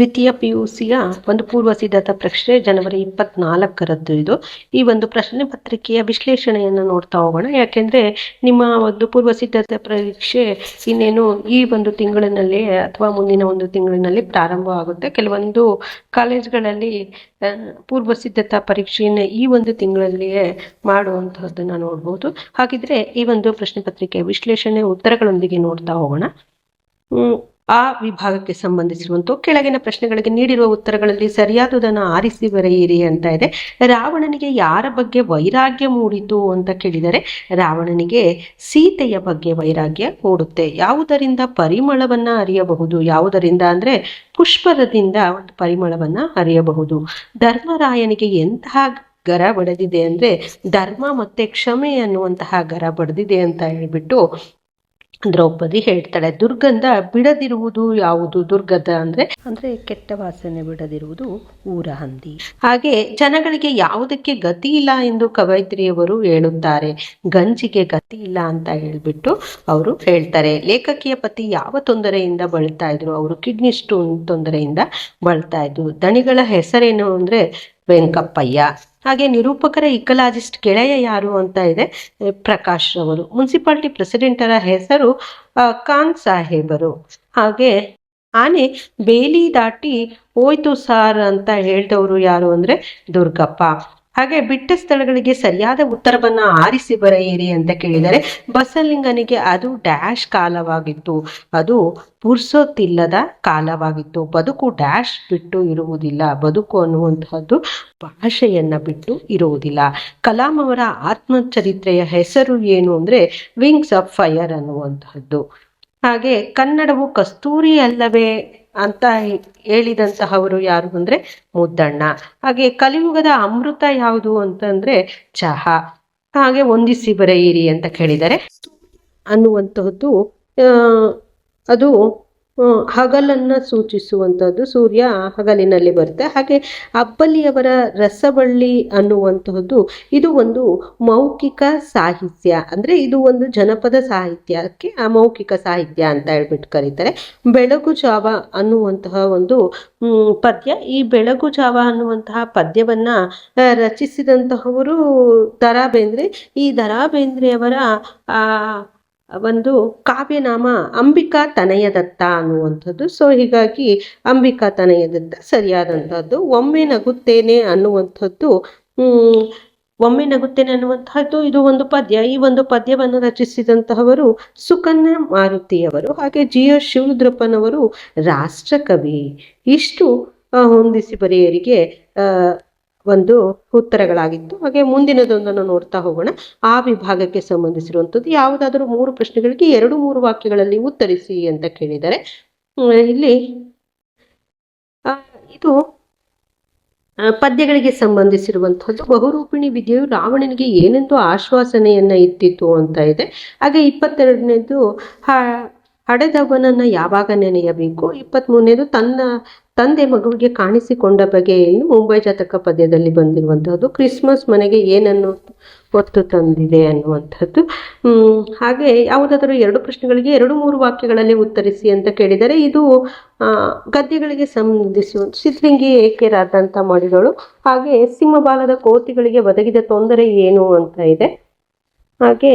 ದ್ವಿತೀಯ P U ಸಿಯ ಒಂದು ಪೂರ್ವ ಸಿದ್ಧತಾ ಪರೀಕ್ಷೆ ಜನವರಿ ಇಪ್ಪತ್ನಾಲ್ಕರದ್ದು ಇದು. ಈ ಒಂದು ಪ್ರಶ್ನೆ ಪತ್ರಿಕೆಯ ವಿಶ್ಲೇಷಣೆಯನ್ನು ನೋಡ್ತಾ ಹೋಗೋಣ. ಯಾಕೆಂದ್ರೆ ನಿಮ್ಮ ಒಂದು ಪೂರ್ವ ಸಿದ್ಧತಾ ಪರೀಕ್ಷೆ ಇನ್ನೇನು ಈ ಒಂದು ತಿಂಗಳಿನಲ್ಲಿ ಅಥವಾ ಮುಂದಿನ ಒಂದು ತಿಂಗಳಿನಲ್ಲಿ ಪ್ರಾರಂಭವಾಗುತ್ತೆ. ಕೆಲವೊಂದು ಕಾಲೇಜ್ಗಳಲ್ಲಿ ಪೂರ್ವ ಸಿದ್ಧತಾ ಪರೀಕ್ಷೆಯನ್ನು ಈ ಒಂದು ತಿಂಗಳಲ್ಲಿಯೇ ಮಾಡುವಂತಹದ್ದನ್ನ ನೋಡ್ಬೋದು. ಹಾಗಿದ್ರೆ ಈ ಒಂದು ಪ್ರಶ್ನೆ ಪತ್ರಿಕೆಯ ವಿಶ್ಲೇಷಣೆ ಉತ್ತರಗಳೊಂದಿಗೆ ನೋಡ್ತಾ ಹೋಗೋಣ. ಆ ವಿಭಾಗಕ್ಕೆ ಸಂಬಂಧಿಸಿರುವಂತಹ ಕೆಳಗಿನ ಪ್ರಶ್ನೆಗಳಿಗೆ ನೀಡಿರುವ ಉತ್ತರಗಳಲ್ಲಿ ಸರಿಯಾದುದನ್ನು ಆರಿಸಿ ಬರೆಯಿರಿ ಅಂತ ಇದೆ. ರಾವಣನಿಗೆ ಯಾರ ಬಗ್ಗೆ ವೈರಾಗ್ಯ ಮೂಡಿತು ಅಂತ ಕೇಳಿದರೆ ರಾವಣನಿಗೆ ಸೀತೆಯ ಬಗ್ಗೆ ವೈರಾಗ್ಯ ಮೂಡುತ್ತೆ. ಯಾವುದರಿಂದ ಪರಿಮಳವನ್ನ ಅರಿಯಬಹುದು? ಯಾವುದರಿಂದ ಅಂದ್ರೆ ಪುಷ್ಪರದಿಂದ ಒಂದು ಪರಿಮಳವನ್ನ ಅರಿಯಬಹುದು. ಧರ್ಮರಾಯನಿಗೆ ಎಂತಹ ಗರ ಬಡಿದಿದೆ ಅಂದ್ರೆ ಧರ್ಮ ಮತ್ತೆ ಕ್ಷಮೆ ಅನ್ನುವಂತಹ ಗರ ಬಡದಿದೆ ಅಂತ ಹೇಳ್ಬಿಟ್ಟು ದ್ರೌಪದಿ ಹೇಳ್ತಾಳೆ ದುರ್ಗಂಧ ಬಿಡದಿರುವುದು ಯಾವುದು? ದುರ್ಗದ ಅಂದ್ರೆ? ಅಂದ್ರೆ ಕೆಟ್ಟ ವಾಸನೆ ಬಿಡದಿರುವುದು ಊರ ಹಂದಿ. ಹಾಗೆ ಜನಗಳಿಗೆ ಯಾವುದಕ್ಕೆ ಗತಿ ಇಲ್ಲ ಎಂದು ಕವಯಿತ್ರಿಯವರು ಹೇಳುತ್ತಾರೆ. ಗಂಜಿಗೆ ಗತಿ ಇಲ್ಲ ಅಂತ ಹೇಳ್ಬಿಟ್ಟು ಅವರು ಹೇಳ್ತಾರೆ. ಲೇಖಕಿಯ ಪತಿ ಯಾವ ತೊಂದರೆಯಿಂದ ಬಳಲ್ತಾ ಇದ್ರು? ಅವರು ಕಿಡ್ನಿ ಸ್ಟೋನ್ ತೊಂದರೆಯಿಂದ ಬಳಲ್ತಾ ಇದ್ರು. ದಣಿಗಳ ಹೆಸರೇನು ಅಂದ್ರೆ ವೆಂಕಪ್ಪಯ್ಯ. ಹಾಗೆ ನಿರೂಪಕರ ಇಕಲಾಜಿಸ್ಟ್ ಗೆಳೆಯ ಯಾರು ಅಂತ ಇದೆ ಪ್ರಕಾಶ್ ರವರು. ಮುನ್ಸಿಪಾಲ್ಟಿ ಪ್ರೆಸಿಡೆಂಟರ ಹೆಸರು ಖಾನ್ ಸಾಹೇಬರು. ಹಾಗೆ ಆನೆ ಬೇಲಿ ದಾಟಿ ಹೋಯ್ತು ಸಾರ್ ಅಂತ ಹೇಳಿದವರು ಯಾರು ಅಂದ್ರೆ ದುರ್ಗಪ್ಪ. ಹಾಗೆ ಬಿಟ್ಟ ಸ್ಥಳಗಳಿಗೆ ಸರಿಯಾದ ಉತ್ತರವನ್ನ ಆರಿಸಿ ಬರೆಯಿರಿ ಅಂತ ಕೇಳಿದರೆ ಬಸಲಿಂಗನಿಗೆ ಅದು ಡ್ಯಾಶ್ ಕಾಲವಾಗಿತ್ತು. ಅದು ಪುರ್ಸೋತಿಲ್ಲದ ಕಾಲವಾಗಿತ್ತು. ಬದುಕು ಡ್ಯಾಶ್ ಬಿಟ್ಟು ಇರುವುದಿಲ್ಲ. ಬದುಕು ಅನ್ನುವಂತಹದ್ದು ಭಾಷೆಯನ್ನ ಬಿಟ್ಟು ಇರುವುದಿಲ್ಲ. ಕಲಾಂ ಅವರ ಆತ್ಮಚರಿತ್ರೆಯ ಹೆಸರು ಏನು ಅಂದ್ರೆ ವಿಂಗ್ಸ್ ಆಫ್ ಫೈರ್ ಅನ್ನುವಂತಹದ್ದು ಹಾಗೆ ಕನ್ನಡವು ಕಸ್ತೂರಿ ಅಲ್ಲವೇ ಅಂತ ಹೇಳಿದಂತಹವರು ಯಾರು ಅಂದ್ರೆ ಮುದ್ದಣ್ಣ. ಹಾಗೆ ಕಲಿಯುಗದ ಅಮೃತ ಯಾವುದು ಅಂತಂದ್ರೆ ಚಹಾ. ಹಾಗೆ ಹೊಂದಿಸಿ ಬರೆಯಿರಿ ಅಂತ ಕೇಳಿದರೆ ಅನ್ನುವಂತಹದ್ದು ಅದು ಹಗಲನ್ನ ಸೂಚಿಸುವಂಥದ್ದು ಸೂರ್ಯ ಹಗಲಿನಲ್ಲಿ ಬರುತ್ತೆ. ಹಾಗೆ ಅಬ್ಬಲಿಯವರ ರಸಬಳ್ಳಿ ಅನ್ನುವಂತಹದ್ದು ಇದು ಒಂದು ಮೌಖಿಕ ಸಾಹಿತ್ಯ. ಅಂದ್ರೆ ಇದು ಒಂದು ಜನಪದ ಸಾಹಿತ್ಯಕ್ಕೆ ಅಮೌಖಿಕ ಸಾಹಿತ್ಯ ಅಂತ ಹೇಳ್ಬಿಟ್ಟು ಕರೀತಾರೆ. ಬೆಳಗು ಜಾವ ಅನ್ನುವಂತಹ ಒಂದು ಪದ್ಯ. ಈ ಬೆಳಗು ಜಾವ ಅನ್ನುವಂತಹ ಪದ್ಯವನ್ನ ರಚಿಸಿದಂತಹವರು ದರಾ ಬೇಂದ್ರೆ ಈ ದರಾ ಬೇಂದ್ರೆಯವರ ಒಂದು ಕಾವ್ಯನಾಮ ಅಂಬಿಕಾ ತನಯದತ್ತ ಅನ್ನುವಂಥದ್ದು. ಸೊ ಹೀಗಾಗಿ ಅಂಬಿಕಾ ತನಯದತ್ತ ಸರಿಯಾದಂಥದ್ದು. ಒಮ್ಮೆ ನಗುತ್ತೇನೆ ಅನ್ನುವಂಥದ್ದು ಒಮ್ಮೆ ನಗುತ್ತೇನೆ ಅನ್ನುವಂತಹದ್ದು ಇದು ಒಂದು ಪದ್ಯ. ಈ ಒಂದು ಪದ್ಯವನ್ನು ರಚಿಸಿದಂತಹವರು ಸುಕನ್ಯಾ ಮಾರುತಿಯವರು, ಹಾಗೆ ಜಿ ಎಸ್ ಶಿವರುದ್ರಪ್ಪನವರು ರಾಷ್ಟ್ರಕವಿ. ಇಷ್ಟು ಹೊಂದಿಸಿ ಬರೆಯರಿಗೆ ಒಂದು ಉತ್ತರಗಳಾಗಿತ್ತು. ಹಾಗೆ ಮುಂದಿನದೊಂದನ್ನು ನೋಡ್ತಾ ಹೋಗೋಣ. ಆ ವಿಭಾಗಕ್ಕೆ ಸಂಬಂಧಿಸಿರುವಂಥದ್ದು ಯಾವುದಾದರೂ ಮೂರು ಪ್ರಶ್ನೆಗಳಿಗೆ ಎರಡು ಮೂರು ವಾಕ್ಯಗಳಲ್ಲಿ ಉತ್ತರಿಸಿ ಅಂತ ಕೇಳಿದರೆ ಹ್ಮ್, ಇಲ್ಲಿ ಇದು ಪದ್ಯಗಳಿಗೆ ಸಂಬಂಧಿಸಿರುವಂತಹದ್ದು ಬಹುರೂಪಿಣಿ ವಿದ್ಯೆಯು ರಾವಣನಿಗೆ ಏನೆಂದು ಆಶ್ವಾಸನೆಯನ್ನ ಇತ್ತಿತ್ತು ಅಂತ ಇದೆ. ಹಾಗೆ ಇಪ್ಪತ್ತೆರಡನೇದು ಹಡೆದವನನ್ನ ಯಾವಾಗ ನೆನೆಯಬೇಕು? ಇಪ್ಪತ್ತ್ಮೂರನೇದು ತನ್ನ ತಂದೆ ಮಗುವಿಗೆ ಕಾಣಿಸಿಕೊಂಡ ಬಗೆಯನ್ನು ಮುಂಬೈ ಜಾತಕ ಪದ್ಯದಲ್ಲಿ ಬಂದಿರುವಂಥದ್ದು ಕ್ರಿಸ್ಮಸ್ ಮನೆಗೆ ಏನನ್ನು ಹೊತ್ತು ತಂದಿದೆ ಅನ್ನುವಂಥದ್ದು. ಹಾಗೆ ಯಾವುದಾದರೂ ಎರಡು ಪ್ರಶ್ನೆಗಳಿಗೆ ಎರಡು ಮೂರು ವಾಕ್ಯಗಳಲ್ಲಿ ಉತ್ತರಿಸಿ ಅಂತ ಕೇಳಿದರೆ ಇದು ಗದ್ಯಗಳಿಗೆ ಸಂಬಂಧಿಸುವ ಸಿದ್ಧಲಿಂಗಿ ಏಕೆ ಮಾಡಿದಳು. ಹಾಗೆ ಸಿಂಹಬಾಲದ ಕೋತಿಗಳಿಗೆ ಒದಗಿದ ತೊಂದರೆ ಏನು ಅಂತ ಇದೆ. ಹಾಗೆ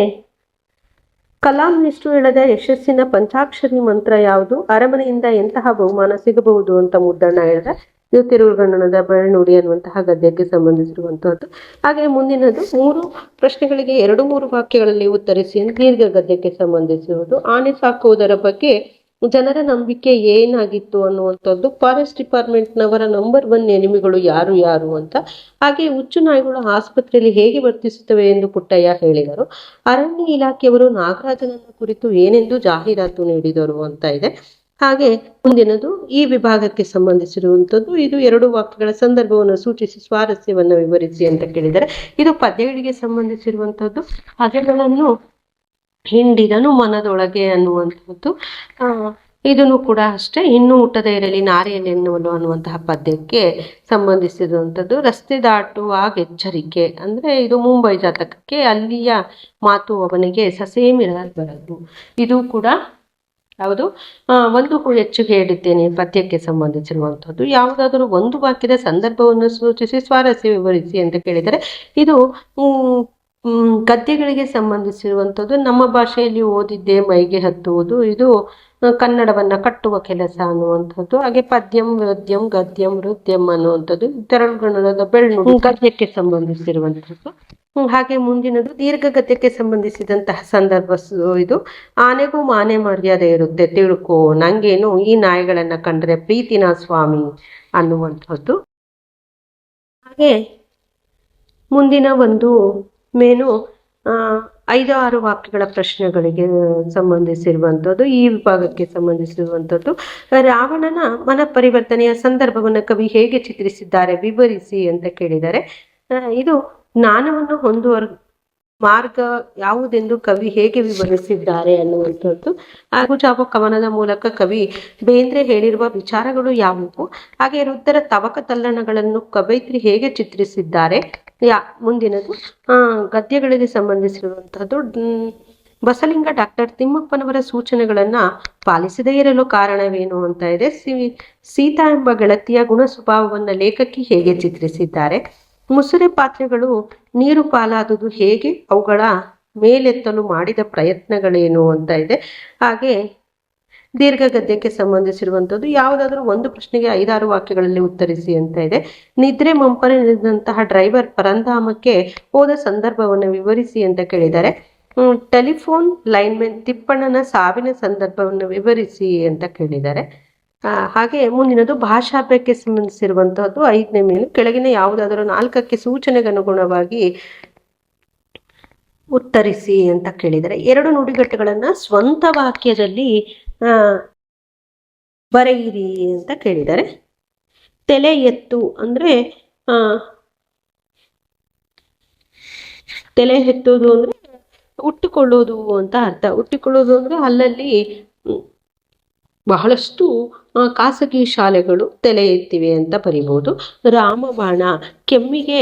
ಕಲಾಂ ನಿಷ್ಠು ಹೇಳದ ಯಶಸ್ಸಿನ ಪಂಚಾಕ್ಷರಿ ಮಂತ್ರ ಯಾವುದು? ಅರಮನೆಯಿಂದ ಎಂತಹ ಬಹುಮಾನ ಸಿಗಬಹುದು ಅಂತ ಮುದ್ದಣ್ಣ ಹೇಳಿದ್ರೆ, ಇದು ತಿರುಗಣ್ಣನದ ಬೆಳನುಡಿ ಅನ್ನುವಂತಹ ಗದ್ಯಕ್ಕೆ ಸಂಬಂಧಿಸಿರುವಂತಹದ್ದು. ಹಾಗೆ ಮುಂದಿನದು, ಮೂರು ಪ್ರಶ್ನೆಗಳಿಗೆ ಎರಡು ಮೂರು ವಾಕ್ಯಗಳಲ್ಲಿ ಉತ್ತರಿಸಿ ದೀರ್ಘ ಗದ್ಯಕ್ಕೆ ಸಂಬಂಧಿಸಿರುವುದು. ಆನೆ ಸಾಕುವುದರ ಬಗ್ಗೆ ಜನರ ನಂಬಿಕೆ ಏನಾಗಿತ್ತು ಅನ್ನುವಂಥದ್ದು ಫಾರೆಸ್ಟ್ ಡಿಪಾರ್ಟ್ಮೆಂಟ್ನವರ ನಂಬರ್ ಒನ್ ಎನಿಮಿಗಳು ಯಾರು ಯಾರು ಅಂತ. ಹಾಗೆ ಹುಚ್ಚು ನಾಯಿಗಳು ಆಸ್ಪತ್ರೆಯಲ್ಲಿ ಹೇಗೆ ವರ್ತಿಸುತ್ತವೆ ಎಂದು ಪುಟ್ಟಯ್ಯ ಹೇಳಿದರು. ಅರಣ್ಯ ಇಲಾಖೆಯವರು ನಾಗರಾಜನನ್ನು ಕುರಿತು ಏನೆಂದು ಜಾಹೀರಾತು ನೀಡಿದರು ಅಂತ ಇದೆ. ಹಾಗೆ ಮುಂದಿನದು, ಈ ವಿಭಾಗಕ್ಕೆ ಸಂಬಂಧಿಸಿರುವಂಥದ್ದು, ಇದು ಎರಡು ವಾಕ್ಯಗಳ ಸಂದರ್ಭವನ್ನು ಸೂಚಿಸಿ ಸ್ವಾರಸ್ಯವನ್ನು ವಿವರಿಸಿ ಅಂತ ಕೇಳಿದರೆ, ಇದು ಪದ್ಯಗಳಿಗೆ ಸಂಬಂಧಿಸಿರುವಂಥದ್ದು. ಪದ್ಯಗಳನ್ನು ಹಿಂಡಿದನು ಮನದೊಳಗೆ ಅನ್ನುವಂಥದ್ದು ಇದನ್ನು ಕೂಡ ಅಷ್ಟೇ. ಇನ್ನೂ ಊಟದ ಇರಲಿ ನಾರಿಯಲ್ಲಿ ಎನ್ನುವಲು ಅನ್ನುವಂತಹ ಪದ್ಯಕ್ಕೆ ಸಂಬಂಧಿಸಿದಂಥದ್ದು. ರಸ್ತೆ ದಾಟುವಾಗ ಎಚ್ಚರಿಕೆ ಅಂದ್ರೆ ಇದು ಮುಂಬೈ ಜಾತಕಕ್ಕೆ ಅಲ್ಲಿಯ ಮಾತು ಅವನಿಗೆ ಸಸೇಮಿರಲು ಬರದು. ಇದು ಕೂಡ ಯಾವುದು ಒಂದು ಹೆಚ್ಚು ಹೇಳಿದ್ದೇನೆ ಪದ್ಯಕ್ಕೆ ಸಂಬಂಧಿಸಿರುವಂಥದ್ದು. ಯಾವುದಾದರೂ ಒಂದು ವಾಕ್ಯದ ಸಂದರ್ಭವನ್ನು ಸೂಚಿಸಿ, ಸ್ವಾರಸ್ಯ ವಿವರಿಸಿ ಅಂತ ಕೇಳಿದರೆ, ಇದು ಗದ್ಯಗಳಿಗೆ ಸಂಬಂಧಿಸಿರುವಂಥದ್ದು ನಮ್ಮ ಭಾಷೆಯಲ್ಲಿ ಓದಿದ್ದೆ ಮೈಗೆ ಹತ್ತುವುದು. ಇದು ಕನ್ನಡವನ್ನು ಕಟ್ಟುವ ಕೆಲಸ ಅನ್ನುವಂಥದ್ದು ಹಾಗೆ ಪದ್ಯಂ ವದ್ಯಂ ಗದ್ಯಂ ನೃತ್ಯಂ ಅನ್ನುವಂಥದ್ದು ತೆರಳುಗಣದ ಬೆಳ್ಳು ಗದ್ಯಕ್ಕೆ ಸಂಬಂಧಿಸಿರುವಂಥದ್ದು. ಹಾಗೆ ಮುಂದಿನದು ದೀರ್ಘ ಗದ್ಯಕ್ಕೆ ಸಂಬಂಧಿಸಿದಂತಹ ಸಂದರ್ಭ ಇದು. ಆನೆಗೂ ಮಾನೆ ಮರ್ಯಾದೆ ಇರುತ್ತೆ ತಿಳ್ಕೋ ನಂಗೇನು ಈ ನಾಯಿಗಳನ್ನ ಕಂಡ್ರೆ ಪ್ರೀತಿನ ಸ್ವಾಮಿ ಅನ್ನುವಂಥದ್ದು. ಹಾಗೆ ಮುಂದಿನ ಒಂದು ಮೇನು ಐದು ಆರು ವಾಕ್ಯಗಳ ಪ್ರಶ್ನೆಗಳಿಗೆ ಸಂಬಂಧಿಸಿರುವಂಥದ್ದು, ಈ ವಿಭಾಗಕ್ಕೆ ಸಂಬಂಧಿಸಿರುವಂಥದ್ದು. ರಾವಣನ ಮನ ಪರಿವರ್ತನೆಯ ಸಂದರ್ಭವನ್ನು ಕವಿ ಹೇಗೆ ಚಿತ್ರಿಸಿದ್ದಾರೆ ವಿವರಿಸಿ ಅಂತ ಕೇಳಿದ್ದಾರೆ ಇದು ಜ್ಞಾನವನ್ನು ಹೊಂದುವ ಮಾರ್ಗ ಯಾವುದೆಂದು ಕವಿ ಹೇಗೆ ವಿವರಿಸಿದ್ದಾರೆ ಅನ್ನುವಂಥದ್ದು. ಹಾಗೂ ಜಾವ ಕವನದ ಮೂಲಕ ಕವಿ ಬೇಂದ್ರೆ ಹೇಳಿರುವ ವಿಚಾರಗಳು ಯಾವುವು? ಹಾಗೆ ವೃದ್ಧರ ತವಕ ತಲ್ಲಣಗಳನ್ನು ಕವಯಿತ್ರಿ ಹೇಗೆ ಚಿತ್ರಿಸಿದ್ದಾರೆ? ಯಾ, ಮುಂದಿನದು. ಗದ್ಯಗಳಿಗೆ ಸಂಬಂಧಿಸಿರುವಂಥದ್ದು ಬಸಲಿಂಗ ಡಾಕ್ಟರ್ ತಿಮ್ಮಪ್ಪನವರ ಸೂಚನೆಗಳನ್ನ ಪಾಲಿಸದೇ ಇರಲು ಕಾರಣವೇನು ಅಂತ ಇದೆ. ಸಿ, ಸೀತಾ ಎಂಬ ಗೆಳತಿಯ ಗುಣ ಸ್ವಭಾವವನ್ನು ಲೇಖಕಿ ಹೇಗೆ ಚಿತ್ರಿಸಿದ್ದಾರೆ? ಮುಸುರೆ ಪಾತ್ರೆಗಳು, ನೀರು ಪಾಲಾದುದು ಹೇಗೆ? ಅವುಗಳ ಮೇಲೆತ್ತಲು ಮಾಡಿದ ಪ್ರಯತ್ನಗಳೇನು ಅಂತ ಇದೆ. ಹಾಗೆ ದೀರ್ಘ ಗದ್ಯಕ್ಕೆ ಸಂಬಂಧಿಸಿರುವಂಥದ್ದು ಯಾವುದಾದ್ರೂ ಒಂದು ಪ್ರಶ್ನೆಗೆ ಐದಾರು ವಾಕ್ಯಗಳಲ್ಲಿ ಉತ್ತರಿಸಿ ಅಂತ ಇದೆ. ನಿದ್ರೆ ಮಂಪರಿನಂತಹ ಡ್ರೈವರ್ ಪರಂಧಾಮಕ್ಕೆ ಹೋದ ಸಂದರ್ಭವನ್ನು ವಿವರಿಸಿ ಅಂತ ಕೇಳಿದ್ದಾರೆ. ಟೆಲಿಫೋನ್ ಲೈನ್ಮೆನ್ ತಿಪ್ಪಣ್ಣನ ಸಾವಿನ ಸಂದರ್ಭವನ್ನು ವಿವರಿಸಿ ಅಂತ ಕೇಳಿದ್ದಾರೆ. ಹಾಗೆ ಮುಂದಿನದು ಭಾಷಾಭ್ಯಕ್ಕೆ ಸಂಬಂಧಿಸಿರುವಂತಹದ್ದು ಐದನೇ ಮೇಲೆ. ಕೆಳಗಿನ ಯಾವುದಾದರೂ ನಾಲ್ಕಕ್ಕೆ ಸೂಚನೆಗೆ ಅನುಗುಣವಾಗಿ ಉತ್ತರಿಸಿ ಅಂತ ಕೇಳಿದರೆ ಎರಡು ನುಡಿಗಟ್ಟುಗಳನ್ನು ಸ್ವಂತ ವಾಕ್ಯದಲ್ಲಿ ಬರೆಯಿರಿ ಅಂತ ಕೇಳಿದ್ದಾರೆ. ತಲೆ ಎತ್ತು ಅಂದ್ರೆ ತಲೆ ಎತ್ತೋದು ಅಂದ್ರೆ ಹುಟ್ಟಿಕೊಳ್ಳೋದು ಅಂತ ಅರ್ಥ. ಹುಟ್ಟಿಕೊಳ್ಳೋದು ಅಂದ್ರೆ ಅಲ್ಲಲ್ಲಿ ಬಹಳಷ್ಟು ಖಾಸಗಿ ಶಾಲೆಗಳು ತಲೆ ಎತ್ತಿವೆ ಅಂತ ಬರಿಬೋದು ರಾಮಬಾಣ, ಕೆಮ್ಮಿಗೆ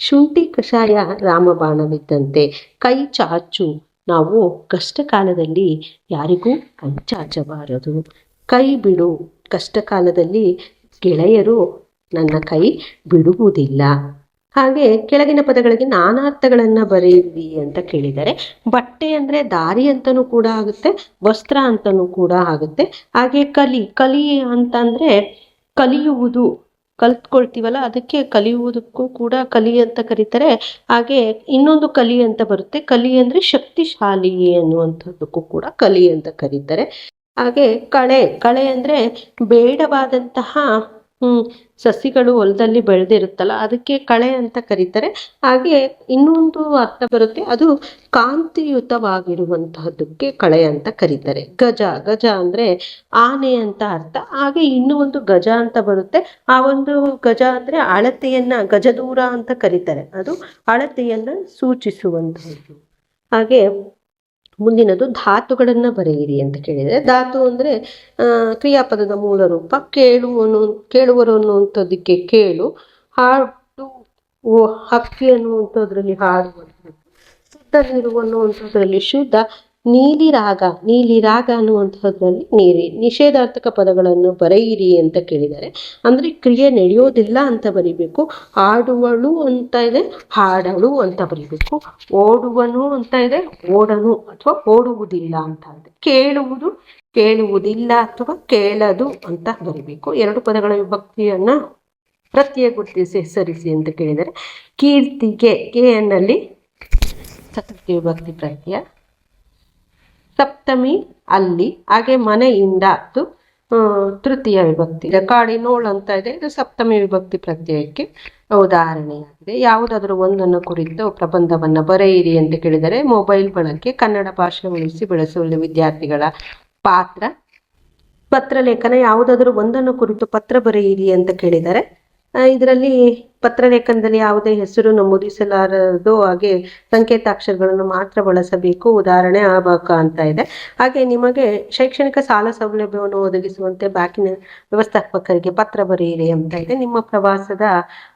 ಶುಂಠಿ ಕಷಾಯ ರಾಮಬಾಣವಿದ್ದಂತೆ. ಕೈ ಚಾಚು ನಾವು ಕಷ್ಟ ಕಾಲದಲ್ಲಿ ಯಾರಿಗೂ ಕೈಚಾಚಬಾರದು ಕೈ ಬಿಡು. ಕಷ್ಟ ಕಾಲದಲ್ಲಿ ಗೆಳೆಯರು ನನ್ನ ಕೈ ಬಿಡುವುದಿಲ್ಲ. ಹಾಗೆ ಕೆಳಗಿನ ಪದಗಳಿಗೆ ನಾನಾರ್ಥಗಳನ್ನ ಬರೆಯಿರಿ ಅಂತ ಕೇಳಿದರೆ, ಬಟ್ಟೆ ಅಂದ್ರೆ ದಾರಿ ಅಂತನೂ ಕೂಡ ಆಗುತ್ತೆ, ವಸ್ತ್ರ ಅಂತನೂ ಕೂಡ ಆಗುತ್ತೆ. ಹಾಗೆ ಕಲಿ ಕಲಿ ಅಂತಂದ್ರೆ ಕಲಿಯುವುದು. ಕಲ್ತ್ಕೊಳ್ತೀವಲ್ಲ, ಅದಕ್ಕೆ ಕಲಿಯುವುದಕ್ಕೂ ಕೂಡ ಕಲಿ ಅಂತ ಕರೀತಾರೆ. ಹಾಗೆ ಇನ್ನೊಂದು ಕಲಿ ಅಂತ ಬರುತ್ತೆ. ಕಲಿ ಅಂದ್ರೆ ಶಕ್ತಿಶಾಲಿ ಅನ್ನುವಂಥದ್ದಕ್ಕೂ ಕೂಡ ಕಲಿ ಅಂತ ಕರೀತಾರೆ. ಹಾಗೆ ಕಳೆ ಕಳೆ ಅಂದ್ರೆ ಬೇಡವಾದಂತಹ ಸಸಿಗಳು ಹೊಲದಲ್ಲಿ ಬೆಳೆದಿರುತ್ತಲ್ಲ, ಅದಕ್ಕೆ ಕಳೆ ಅಂತ ಕರೀತಾರೆ. ಹಾಗೆ ಇನ್ನೊಂದು ಅರ್ಥ ಬರುತ್ತೆ, ಅದು ಕಾಂತಿಯುತವಾಗಿರುವಂತಹದ್ದಕ್ಕೆ ಕಳೆ ಅಂತ ಕರೀತಾರೆ. ಗಜ ಗಜ ಅಂದ್ರೆ ಆನೆ ಅಂತ ಅರ್ಥ. ಹಾಗೆ ಇನ್ನೂ ಒಂದು ಗಜ ಅಂತ ಬರುತ್ತೆ. ಆ ಒಂದು ಗಜ ಅಂದ್ರೆ ಅಳತೆಯನ್ನ, ಗಜದೂರ ಅಂತ ಕರೀತಾರೆ. ಅದು ಅಳತೆಯನ್ನ ಸೂಚಿಸುವಂತಹದ್ದು. ಹಾಗೆ ಮುಂದಿನದು ಧಾತುಗಳನ್ನ ಬರೆಯಿರಿ ಅಂತ ಕೇಳಿದರೆ, ಧಾತು ಅಂದ್ರೆ ಕ್ರಿಯಾಪದದ ಮೂಲ ರೂಪ, ಕೇಳುವನು, ಕೇಳುವರು ಅನ್ನುವಂಥದ್ದಕ್ಕೆ ಕೇಳು, ಹಾಡು ಹಕ್ಕಿ ಅನ್ನುವಂಥದ್ರಲ್ಲಿ ಹಾಡುವಂಥದ್ದು ಶುದ್ಧ ನೀರು ಅನ್ನುವಂಥದ್ರಲ್ಲಿ ಶುದ್ಧ ನೀಲಿ ರಾಗ ನೀಲಿ ರಾಗ ಅನ್ನುವಂಥದ್ರಲ್ಲಿ ನೀರಿ. ನಿಷೇಧಾರ್ಥಕ ಪದಗಳನ್ನು ಬರೆಯಿರಿ ಅಂತ ಕೇಳಿದ್ದಾರೆ. ಅಂದರೆ ಕ್ರಿಯೆ ನಡೆಯೋದಿಲ್ಲ ಅಂತ ಬರಿಬೇಕು ಆಡುವಳು ಅಂತ ಇದೆ ಹಾಡಳು ಅಂತ ಬರಿಬೇಕು, ಓಡುವನು ಅಂತ ಇದೆ, ಓಡನು ಅಥವಾ ಓಡುವುದಿಲ್ಲ ಅಂತ ಇದೆ. ಕೇಳುವುದು, ಕೇಳುವುದಿಲ್ಲ ಅಥವಾ ಕೇಳದು ಅಂತ ಬರಿಬೇಕು. ಎರಡು ಪದಗಳ ವಿಭಕ್ತಿಯನ್ನ ಪ್ರತ್ಯಯ ಗುರುತಿಸಿ ಹೆಸರಿಸಿ ಅಂತ ಕೇಳಿದರೆ ಕೀರ್ತಿಗೆ, ಕೆ ಅನ್ನಲ್ಲಿ ಚತುರ್ಥಿ ವಿಭಕ್ತಿ ಪ್ರತ್ಯಯ. ಸಪ್ತಮಿ ಅಲ್ಲಿ, ಹಾಗೆ ಮನೆಯಿಂದ ಅದು ತೃತೀಯ ವಿಭಕ್ತಿ. ಕಾಡಿ ಕಾಡಿನೋಳು ಅಂತ ಇದೆ, ಇದು ಸಪ್ತಮಿ ವಿಭಕ್ತಿ ಪ್ರತ್ಯಯಕ್ಕೆ ಉದಾಹರಣೆಯಾಗಿದೆ. ಯಾವುದಾದರೂ ಒಂದನ್ನು ಕುರಿತು ಪ್ರಬಂಧವನ್ನ ಬರೆಯಿರಿ ಅಂತ ಕೇಳಿದರೆ ಮೊಬೈಲ್ ಬಳಕೆ ಕನ್ನಡ ಭಾಷೆ ಉಳಿಸಿ ಬೆಳೆಸುವಲ್ಲಿ ವಿದ್ಯಾರ್ಥಿಗಳ ಪಾತ್ರ. ಪತ್ರ ಲೇಖನ ಯಾವುದಾದ್ರೂ ಒಂದನ್ನು ಕುರಿತು ಪತ್ರ ಬರೆಯಿರಿ ಅಂತ ಕೇಳಿದರೆ ಇದರಲ್ಲಿ ಪತ್ರಲೇಖನದಲ್ಲಿ ಯಾವುದೇ ಹೆಸರು ನಮೂದಿಸಲಾರದು ಹಾಗೆ ಸಂಕೇತಾಕ್ಷರಗಳನ್ನು ಮಾತ್ರ ಬಳಸಬೇಕು. ಉದಾಹರಣೆ ಆಬಕ ಅಂತ ಇದೆ. ಹಾಗೆ ನಿಮಗೆ ಶೈಕ್ಷಣಿಕ ಸಾಲ ಸೌಲಭ್ಯವನ್ನು ಒದಗಿಸುವಂತೆ ಬ್ಯಾಂಕಿನ ವ್ಯವಸ್ಥಾಪಕರಿಗೆ ಪತ್ರ ಬರೆಯಿರಿ ಅಂತ ಇದೆ. ನಿಮ್ಮ ಪ್ರವಾಸದ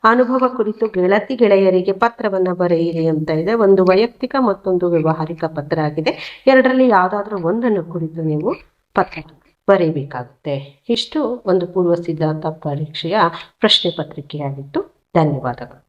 ಅನುಭವ ಕುರಿತು ಗೆಳತಿ ಗೆಳೆಯರಿಗೆ ಪತ್ರವನ್ನು ಬರೆಯಿರಿ ಅಂತ ಇದೆ. ಒಂದು ವೈಯಕ್ತಿಕ ಮತ್ತೊಂದು ವ್ಯವಹಾರಿಕ ಪತ್ರ ಆಗಿದೆ. ಎರಡರಲ್ಲಿ ಯಾವುದಾದ್ರೂ ಒಂದನ್ನು ಕುರಿತು ನೀವು ಪತ್ರ ಬರೀಬೇಕಾಗುತ್ತೆ. ಇಷ್ಟು ಒಂದು ಪೂರ್ವ ಸಿದ್ಧಾಂತ ಪರೀಕ್ಷೆಯ ಪ್ರಶ್ನೆ ಪತ್ರಿಕೆಯಾಗಿತ್ತು. ధన్యవాదాలు